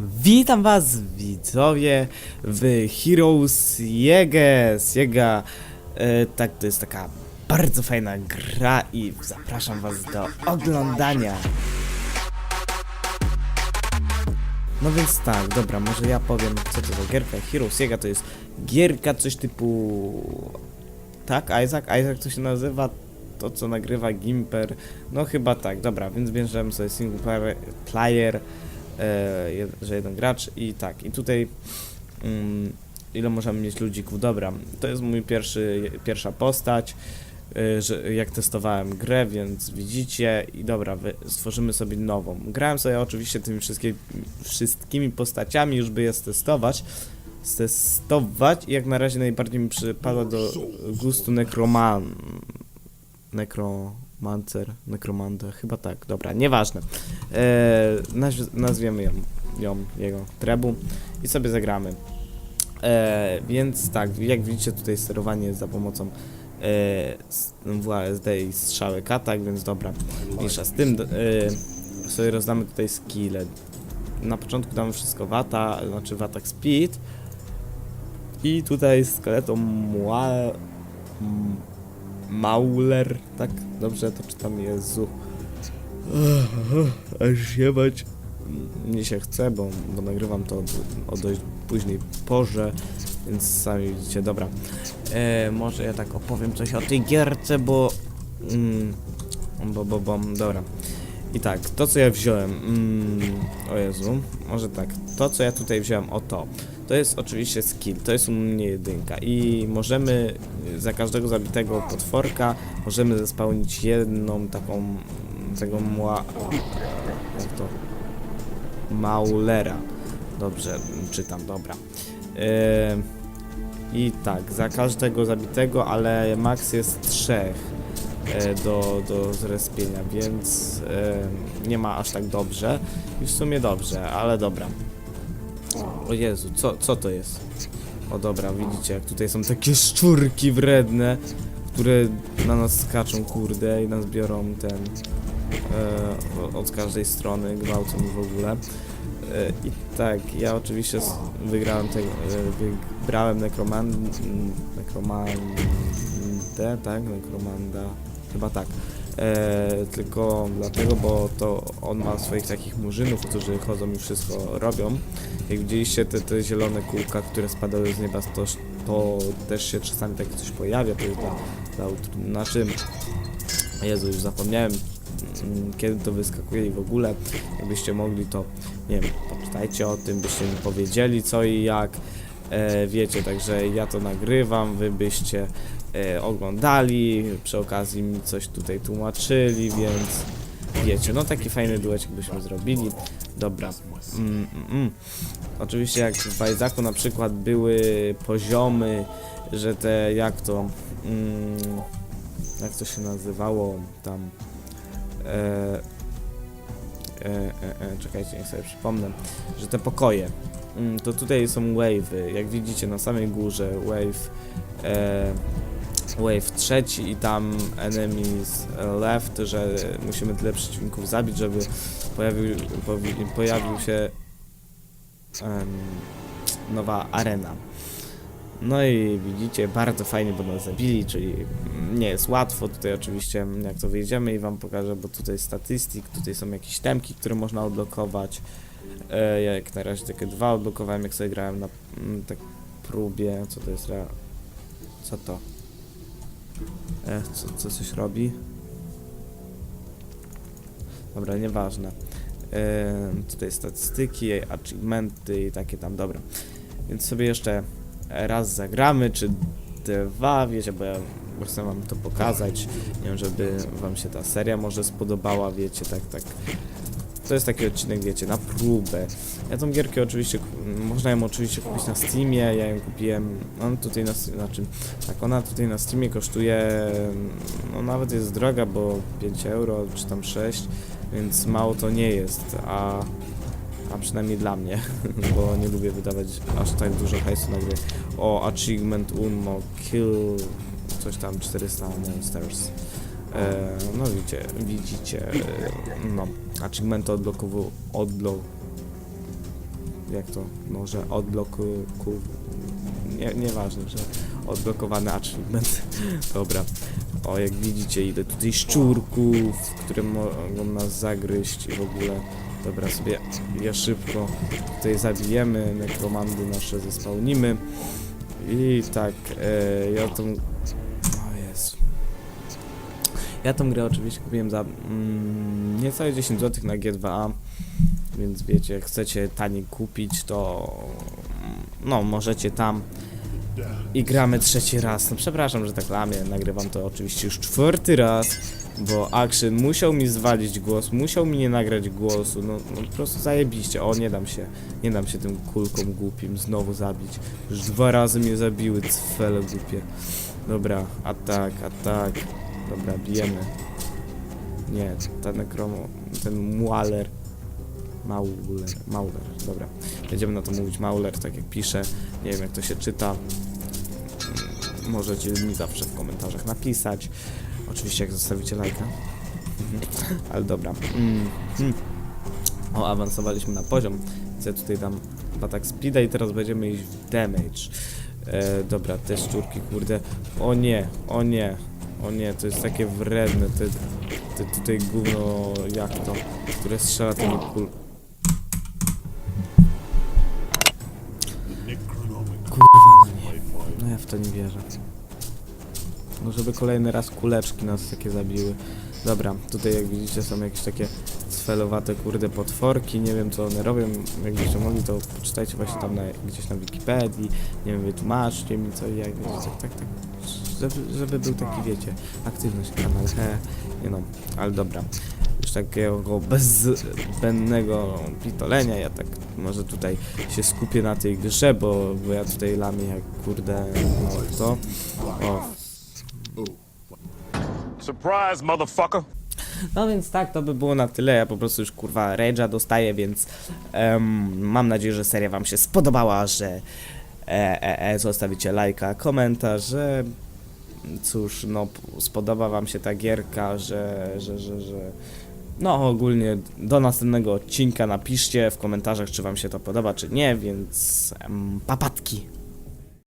Witam was widzowie w Heroes. Jega, e, tak to jest taka bardzo fajna gra i zapraszam was do oglądania. No więc tak, dobra, może ja powiem co to za gierka. Heroes Jega to jest gierka coś typu... Tak, Isaac? Isaac to się nazywa? To co nagrywa Gimper? No chyba tak, dobra, więc bierzemy sobie single player, że jeden gracz i tak, i tutaj mm, ile możemy mieć ludzików, dobra, to jest mój pierwszy, pierwsza postać, e, że jak testowałem grę, więc widzicie i dobra, stworzymy sobie nową. Grałem sobie oczywiście tymi wszystkimi, postaciami, już by je testować, testować i jak na razie najbardziej mi przypada do gustu Necroman, Necromancer, Necromanda, chyba tak, dobra, nieważne. E, nazw nazwiemy ją, ją, jego trebu i sobie zagramy. E, więc tak, jak widzicie tutaj sterowanie jest za pomocą e, WASD i strzałek atak, więc dobra, mniejsza z tym, e, sobie rozdamy tutaj skille. Na początku damy wszystko wata, znaczy w atak speed i tutaj skeleton mła, m- Mauler, tak dobrze to czytam, Jezu. Aż jebać. Mnie się chce, bo, bo nagrywam to o dość późnej porze, więc sami widzicie, dobra. E, może ja tak opowiem coś o tej gierce, bo... Mm, bo, bo, bo, dobra. I tak, to co ja wziąłem, mm, o Jezu, może tak, to co ja tutaj wziąłem, o to, to jest oczywiście skill, to jest u mnie jedynka i możemy y, za każdego zabitego potworka, możemy zespełnić jedną taką, mm, tego mła, jak to, maulera, dobrze, czytam, dobra. Yy, I tak, za każdego zabitego, ale max jest trzech e, do, do zrespienia, więc e, nie ma aż tak dobrze. I w sumie dobrze, ale dobra. O Jezu, co, co to jest? O dobra, widzicie, jak tutaj są takie szczurki wredne, które na nas skaczą, kurde, i nas biorą ten e, od każdej strony, gwałcą w ogóle. E, I tak, ja oczywiście wygrałem tego, e, wybrałem Necroman, Necromandę, tak, Necromanda, chyba tak. E, tylko dlatego, bo to on ma swoich takich murzynów, którzy chodzą i wszystko robią. Jak widzieliście te, te zielone kółka, które spadały z nieba, to, to też się czasami takie coś pojawia, to jest dla, dla znaczy, Jezu, już zapomniałem mm, kiedy to wyskakuje i w ogóle, jakbyście mogli to, nie wiem, poczytajcie o tym, byście mi powiedzieli co i jak, e, wiecie, także ja to nagrywam, wy byście e, oglądali, przy okazji mi coś tutaj tłumaczyli, więc wiecie, no taki fajny duecik byśmy zrobili, dobra, mm, mm, mm. oczywiście jak w Isaacu na przykład były poziomy, że te, jak to, mm, jak to się nazywało tam, e, e, e, e, czekajcie, niech sobie przypomnę, że te pokoje, to tutaj są wave'y, jak widzicie na samej górze wave, e, wave trzeci i tam enemies left, że musimy tyle przeciwników zabić, żeby pojawił, pojawił się em, nowa arena. No i widzicie, bardzo fajnie, bo nas zabili, czyli nie jest łatwo. Tutaj oczywiście jak to wyjdziemy i wam pokażę, bo tutaj statystyk, tutaj są jakieś temki, które można odblokować. E, ja jak na razie takie dwa odblokowałem, jak sobie grałem na mm, tak próbie. Co to jest? Rea... Co to? E, co, co coś robi? Dobra, nieważne. E, tutaj statystyki, achievementy i takie tam, dobra. Więc sobie jeszcze raz zagramy, czy dwa, wiecie, bo ja chcę wam to pokazać, nie wiem, żeby wam się ta seria może spodobała, wiecie, tak, tak. To jest taki odcinek, wiecie, na próbę. Ja tą gierkę oczywiście, można ją oczywiście kupić na Steamie, ja ją kupiłem, on tutaj na, znaczy, tak, ona tutaj na Steamie kosztuje, no nawet jest droga, bo 5 euro, czy tam 6, więc mało to nie jest, a a przynajmniej dla mnie, bo nie lubię wydawać aż tak dużo hajsu na gry. O, achievement Unmo, kill, coś tam, 400 monsters. E, no widzicie, widzicie, e, no, achievement odblokowu, odblo... jak to, no, że nie, nieważne, że odblokowany achievement. Dobra. O, jak widzicie, ile tutaj szczurków, które mogą nas zagryźć i w ogóle. Dobra, sobie je szybko tutaj zabijemy, nekromandy nasze zespełnimy. I tak, e, ja tą... Ja tą grę oczywiście kupiłem za mm, niecałe 10 zł na G2A, więc wiecie, jak chcecie taniej kupić, to no, możecie tam i gramy trzeci raz. No przepraszam, że tak lamię, nagrywam to oczywiście już czwarty raz, bo Action musiał mi zwalić głos, musiał mi nie nagrać głosu, no, no po prostu zajebiście. O, nie dam się, nie dam się tym kulkom głupim znowu zabić. Już dwa razy mnie zabiły, cfele głupie. Dobra, atak, atak. Dobra, bijemy. Nie, ten nekromo, ten mualer. Mauler, Mauler, dobra. Będziemy na to mówić Mauler, tak jak piszę. Nie wiem jak to się czyta. Mm, Możecie mi zawsze w komentarzach napisać. Oczywiście jak zostawicie lajka. Mhm. Ale dobra. Mm, mm. O, awansowaliśmy na poziom. Więc ja tutaj dam atak speeda i teraz będziemy iść w damage. E, dobra, te szczurki, kurde. O nie, o nie, o nie, to jest takie wredne, te, te tutaj gówno, jak to, które strzela tymi kul... Kurwa, no nie, no ja w to nie wierzę. No żeby kolejny raz kuleczki nas takie zabiły. Dobra, tutaj jak widzicie są jakieś takie sfelowate kurde potworki, nie wiem co one robią, jakbyście mogli to poczytajcie właśnie tam na, gdzieś na Wikipedii, nie wiem, wytłumaczcie mi co i jak, wiecie, tak, tak, tak, żeby, żeby był taki, wiecie, aktywność kanał, he, nie no, ale dobra. Już takiego bezbędnego pitolenia, ja tak może tutaj się skupię na tej grze, bo, bo ja tutaj lamię jak kurde, no to, o, Surprise, motherfucker. No więc tak, to by było na tyle. Ja po prostu już kurwa Rage'a dostaję, więc em, mam nadzieję, że seria Wam się spodobała, że e, e, e, zostawicie lajka, komentarz, że cóż, no spodoba Wam się ta gierka, że, że, że, że no ogólnie do następnego odcinka napiszcie w komentarzach, czy Wam się to podoba, czy nie, więc em, papatki.